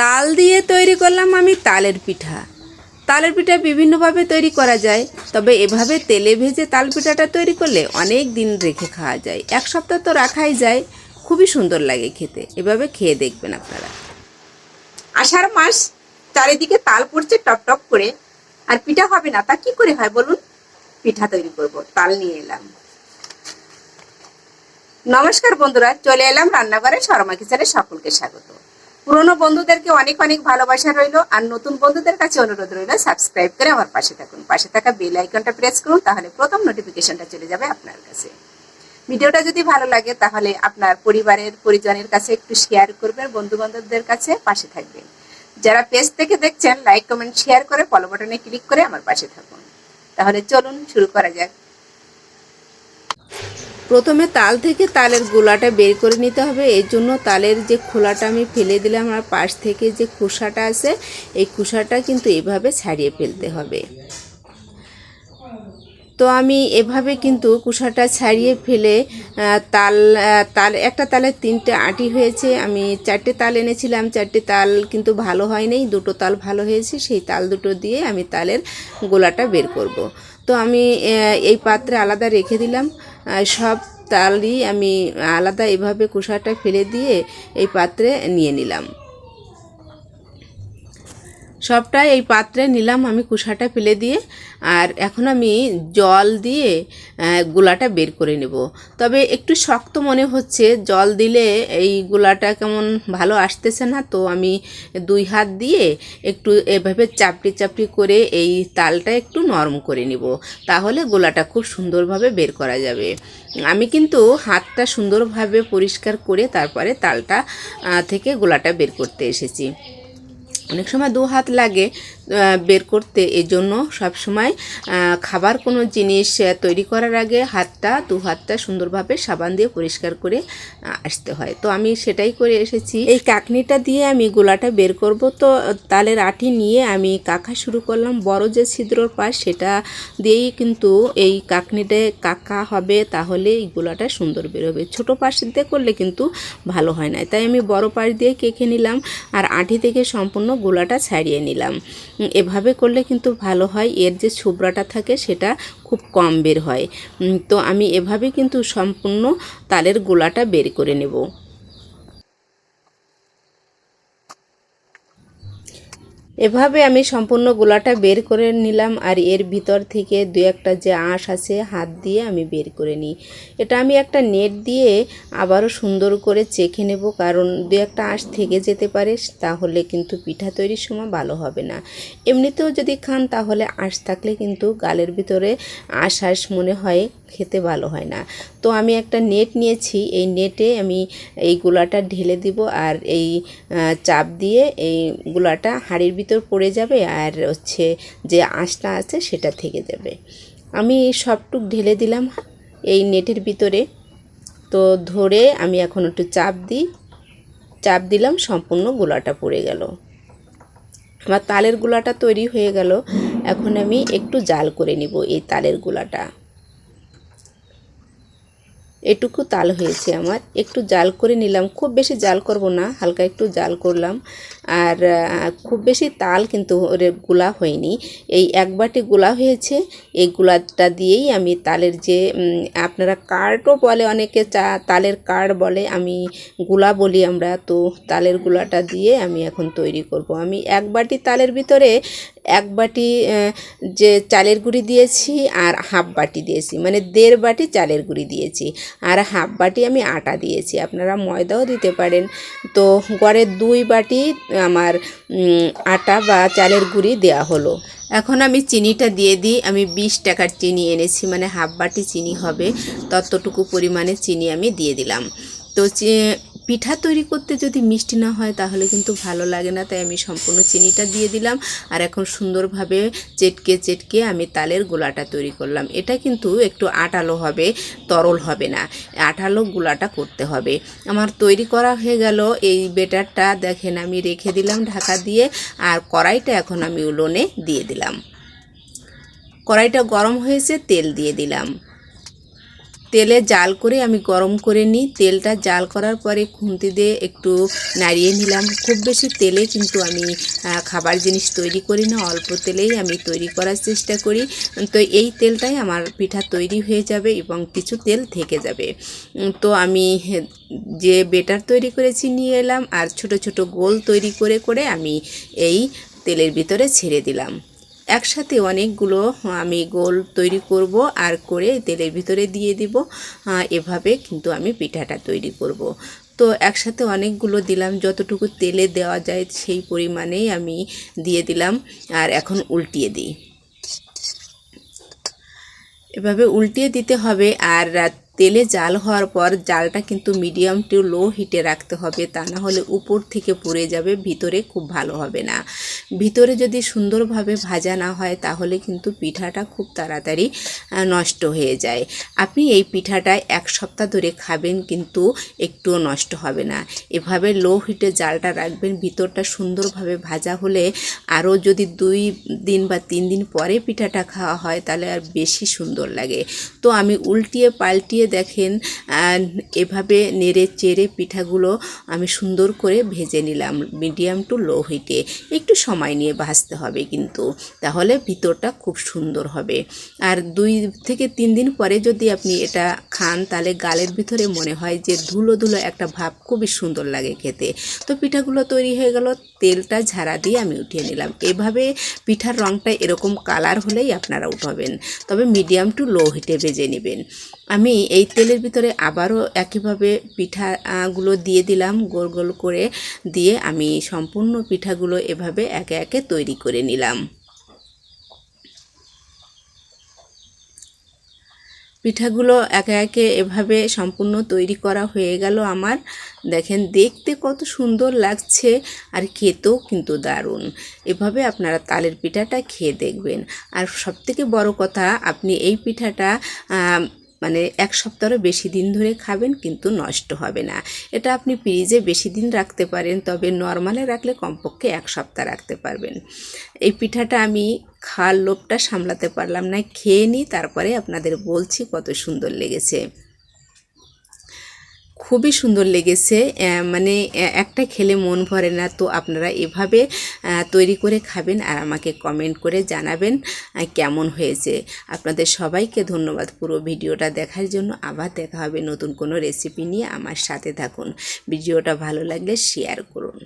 তাল দিয়ে তৈরি করলাম আমি তালের পিঠা। তালের পিঠা বিভিন্নভাবে তৈরি করা যায়, তবে এভাবে তেলে ভেজে তাল পিঠাটা তৈরি করলে অনেক দিন রেখে খাওয়া যায়। এক সপ্তাহ তো রাখাই যায়, খুবই সুন্দর লাগে খেতে। এভাবে খেয়ে দেখবেন আপনারা। আষাঢ় মাস, চারিদিকে তাল পড়ছে টপ টপ করে। আর পিঠা হবে না, তা কি করে হয় বলুন? পিঠা তৈরি করব, তাল নিয়ে এলাম। নমস্কার বন্ধুরা, চলে এলাম রান্নাঘরে শর্মা কিচেনে সকলকে স্বাগত। পুরনো বন্ধুদেরকে অনেক অনেক ভালোবাসা রইল, আর নতুন বন্ধুদের কাছে অনুরোধ রইল সাবস্ক্রাইব করে আমার পাশে থাকুন। পাশে থাকা বেল আইকনটা প্রেস করুন, তাহলে প্রথম নোটিফিকেশনটা চলে যাবে আপনার কাছে। ভিডিওটা যদি ভালো লাগে, তাহলে আপনার পরিবারের, পরিজনের কাছে একটু শেয়ার করবেন বন্ধু বান্ধবদের কাছে পাশে থাকবেন। যারা পেজ থেকে দেখছেন লাইক কমেন্ট শেয়ার করে ফলো বাটনে ক্লিক করে আমার পাশে থাকুন। তাহলে চলুন, শুরু করা যাক। প্রথমে তাল থেকে তালের গোলাটা বের করে নিতে হবে। এই জন্য তালের যে খোলাটা আমি ফেলে দিলাম আর পাশ থেকে যে খোসাটা আছে, এই খোসাটা কিন্তু এভাবে ছাড়িয়ে ফেলতে হবে। তো আমি এভাবে কিন্তু কুসাটা ছাড়িয়ে ফেলে তাল তাল, একটা তালের তিনটে আটি হয়েছে। আমি চারটে তাল এনেছিলাম, চারটে তাল কিন্তু ভালো হয়নি, দুটো তাল ভালো হয়েছে, সেই তাল দুটো দিয়ে আমি তালের গোলাটা বের করব। তো আমি এই পাত্রে আলাদা রেখে দিলাম। সব তালই আমি আলাদা এভাবে কুসাটা ফেলে দিয়ে এই পাত্রে নিয়ে নিলাম। সবটাই এই পাত্রে নিলাম আমি কুসাটা ফেলে দিয়ে, আর এখন আমি জল দিয়ে গোলাটা বের করে নেব। তবে একটু শক্ত মনে হচ্ছে, জল দিলে এই গোলাটা কেমন ভালো আসতেছে না, তো আমি দুই হাত দিয়ে একটু এভাবে চাপড়ি চাপড়ি করে এই তালটা একটু নরম করে নিব, তাহলে গোলাটা খুব সুন্দরভাবে বের করা যাবে। আমি কিন্তু হাতটা সুন্দরভাবে পরিষ্কার করে তারপরে তালটা থেকে গোলাটা বের করতে এসেছি। অনেক সময় দু হাত লাগে বের করতে। এই জন্য সবসময় খাবার কোনো জিনিস তৈরি করার আগে হাতটা, দু হাতটা সুন্দরভাবে সাবান দিয়ে পরিষ্কার করে আসতে হয়। তো আমি সেটাই করে এসেছি। এই কাকনিটা দিয়ে আমি গোলাটা বের করব। তো তালের আঠি নিয়ে আমি কাকা শুরু করলাম। বড় যে ছিদ্রর পাশ, সেটা দিয়েই কিন্তু এই কাকনিটা কাকা হবে, তাহলে এই গোলাটা সুন্দর বেরোবে। ছোট পাশ দিয়ে করলে কিন্তু ভালো হয় না। তাই আমি বড় পাশ দিয়ে কেখে নিলাম আর আঠি থেকে সম্পূর্ণ গোলাটা ছাড়িয়ে নিলাম। এভাবে করলে কিন্তু ভালো হয়। এর যে ছোবরাটা থাকে সেটা খুব কম বের হয়। তো আমি এভাবে কিন্তু সম্পূর্ণ তালের গোলাটা বের করে নেব। এভাবে আমি সম্পূর্ণ গোলাটা বের করে নিলাম আর এর ভিতর থেকে দু একটা যে আঁশ আছে, হাত দিয়ে আমি বের করে নিই। এটা আমি একটা নেট দিয়ে আবারও সুন্দর করে চেখে নেব, কারণ দু একটা আঁশ থেকে যেতে পারে, তাহলে কিন্তু পিঠা তৈরির সময় ভালো হবে না। এমনিতেও যদি খান, তাহলে আঁশ থাকলে কিন্তু গালের ভিতরে আঁশ আঁশ মনে হয় খেতে ভালো হয় না। তো আমি একটা নেট নিয়েছি, এই নেটে আমি এই গোলাটা ঢেলে দিব আর এই চাপ দিয়ে এই গোলাটা হাঁড়ির ভিতর পড়ে যাবে আর হচ্ছে যে আঁশটা আছে সেটা থেকে যাবে। আমি সবটুক ঢেলে দিলাম এই নেটের ভিতরে। তো ধরে আমি এখন একটু চাপ দিই, চাপ দিলাম সম্পূর্ণ গোলাটা পড়ে গেল। আমার তালের গোলাটা তৈরি হয়ে গেল। এখন আমি একটু জাল করে নিব এই তালের গোলাটা। এটুকু তাল হয়েছে আমার। একটু জাল করে নিলাম। খুব বেশি জাল করব না, হালকা একটু জাল করলাম। আর খুব বেশি তাল কিন্তু গুলা হয়নি। এই এক বাটি গুলা হয়েছে, এই গুলাটা দিয়েই আমি তালের যে আপনারা কার্ডও বলে অনেকে চা, তালের কার্ড বলে, আমি গুলা বলি আমরা। তো তালের গুলাটা দিয়ে আমি এখন তৈরি করব। আমি এক বাটি তালের ভিতরে এক বাটি যে চালের গুঁড়ি দিয়েছি আর হাফ বাটি দিয়েছি মানে দেড় বাটি চালের গুঁড়ি দিয়েছি। আর হাফ বাটি আমি আটা দিয়েছি, আপনারা ময়দাও দিতে পারেন। তো গড়ে দুই বাটি আমার আটা বা চালের গুঁড়ি দেওয়া হলো। এখন আমি চিনিটা দিয়ে দিই, আমি বিশ টাকার চিনি এনেছি মানে হাফ বাটি চিনি হবে, ততটুকু পরিমাণে চিনি আমি দিয়ে দিলাম। তো পিঠা তৈরি করতে যদি মিষ্টি না হয়, তাহলে কিন্তু ভালো লাগে না। তাই আমি সম্পূর্ণ চিনিটা দিয়ে দিলাম। আর এখন সুন্দরভাবে চেটকে চেটকে আমি তালের গোলাটা তৈরি করলাম। এটা কিন্তু একটু আটালো হবে, তরল হবে না। আঠালো গোলাটা করতে হবে। আমার তৈরি করা হয়ে গেল। এই বেটারটা দেখেন আমি রেখে দিলাম ঢাকা দিয়ে। আর কড়াইটা এখন আমি উলোনে দিয়ে দিলাম। কড়াইটা গরম হয়েছে, তেল দিয়ে দিলাম। তেলে জাল করে আমি গরম করে নিই। তেলটা জাল করার পরে খুন্তি দিয়ে একটু নাড়িয়ে নিলাম। খুব বেশি তেলে কিন্তু আমি খাবার জিনিস তৈরি করি না। অল্প তেলেই আমি তৈরি করার চেষ্টা করি। তো এই তেলটাই আমার পিঠা তৈরি হয়ে যাবে এবং কিছু তেল থেকে যাবে। তো আমি যে বেটার তৈরি করেছি নিয়ে এলাম আর ছোট ছোট গোল তৈরি করে করে আমি এই তেলের ভিতরে ছেড়ে দিলাম। একসাথে অনেকগুলো আমি গোল তৈরি করব আর করে তেলের ভিতরে দিয়ে দিব। এভাবে কিন্তু আমি পিঠাটা তৈরি করব। তো একসাথে অনেকগুলো দিলাম, যতটুকু তেলে দেওয়া যায় সেই পরিমাণেই আমি দিয়ে দিলাম আর এখন উল্টিয়ে দিই। এভাবে উল্টিয়ে দিতে হবে আর তেলে জাল হওয়ার পর জালটা কিন্তু মিডিয়াম টু লো হিটে রাখতে হবে, তা না হলে উপর থেকে পুড়ে যাবে, ভিতরে খুব ভালো হবে না। ভিতরে যদি সুন্দরভাবে ভাজা না হয়, তাহলে কিন্তু পিঠাটা খুব তাড়াতাড়ি নষ্ট হয়ে যায়। আপনি এই পিঠাটা এক সপ্তাহ ধরে খাবেন কিন্তু একটুও নষ্ট হবে না। এভাবে লো হিটে জালটা রাখবেন, ভিতরটা সুন্দরভাবে ভাজা হলে আরও যদি দুই দিন বা তিন দিন পরে পিঠাটা খাওয়া হয়, তাহলে আর বেশি সুন্দর লাগে। তো আমি উল্টিয়ে পাল্টিয়ে দেখেন এভাবে নেড়ে চেড়ে পিঠাগুলো আমি সুন্দর করে ভেজে নিলাম মিডিয়াম টু লো হিটে একটু সময় নিয়ে ভাজতে হবে কিন্তু তাহলে ভিতরটা খুব সুন্দর হবে। আর দুই থেকে তিন দিন পরে যদি আপনি এটা খান, তাহলে গালের ভিতরে মনে হয় যে ধুলো ধুলো একটা ভাব খুবই সুন্দর লাগে খেতে। তো পিঠাগুলো তৈরি হয়ে গেল, তেলটা ঝাড়া দিয়ে আমি উঠিয়ে নিলাম। এভাবে পিঠার রঙটা এরকম কালার হলেই আপনারা উঠাবেন, তবে মিডিয়াম টু লো হিটে ভেজে নেবেন। আমি এই তেলের ভিতরে আবারও একইভাবে পিঠাগুলো দিয়ে দিলাম, গোল গোল করে দিয়ে আমি সম্পূর্ণ পিঠাগুলো এভাবে একে একে একে তৈরি করে নিলাম। পিঠাগুলো একে একে এভাবে সম্পূর্ণ তৈরি করা হয়ে গেল আমার। দেখেন, দেখতে কত সুন্দর লাগছে আর খেতেও কিন্তু দারুণ। এভাবে আপনারা তালের পিঠাটা খেয়ে দেখবেন। আর সবথেকে বড় কথা, আপনি এই পিঠাটা মানে এক সপ্তাহেরও বেশি দিন ধরে খাবেন কিন্তু নষ্ট হবে না। এটা আপনি ফ্রিজে বেশি দিন রাখতে পারেন, তবে নর্মালে রাখলে কমপক্ষে এক সপ্তাহ রাখতে পারবেন। এই পিঠাটা আমি খাওয়ার লোভটা সামলাতে পারলাম না, খেয়ে নিই, তারপরে আপনাদের বলছি কত সুন্দর লেগেছে। খুবই সুন্দর লেগেছে। মানে একটা খেলে মন ভরে না। তো আপনারা এভাবে তৈরি করে খাবেন আর আমাকে কমেন্ট করে জানাবেন কেমন হয়েছে। আপনাদের সবাইকে ধন্যবাদ পুরো ভিডিওটা দেখার জন্য। আবার দেখা হবে নতুন কোনো রেসিপি নিয়ে। আমার সাথে থাকুন। ভিডিওটা ভালো লাগলে শেয়ার করুন।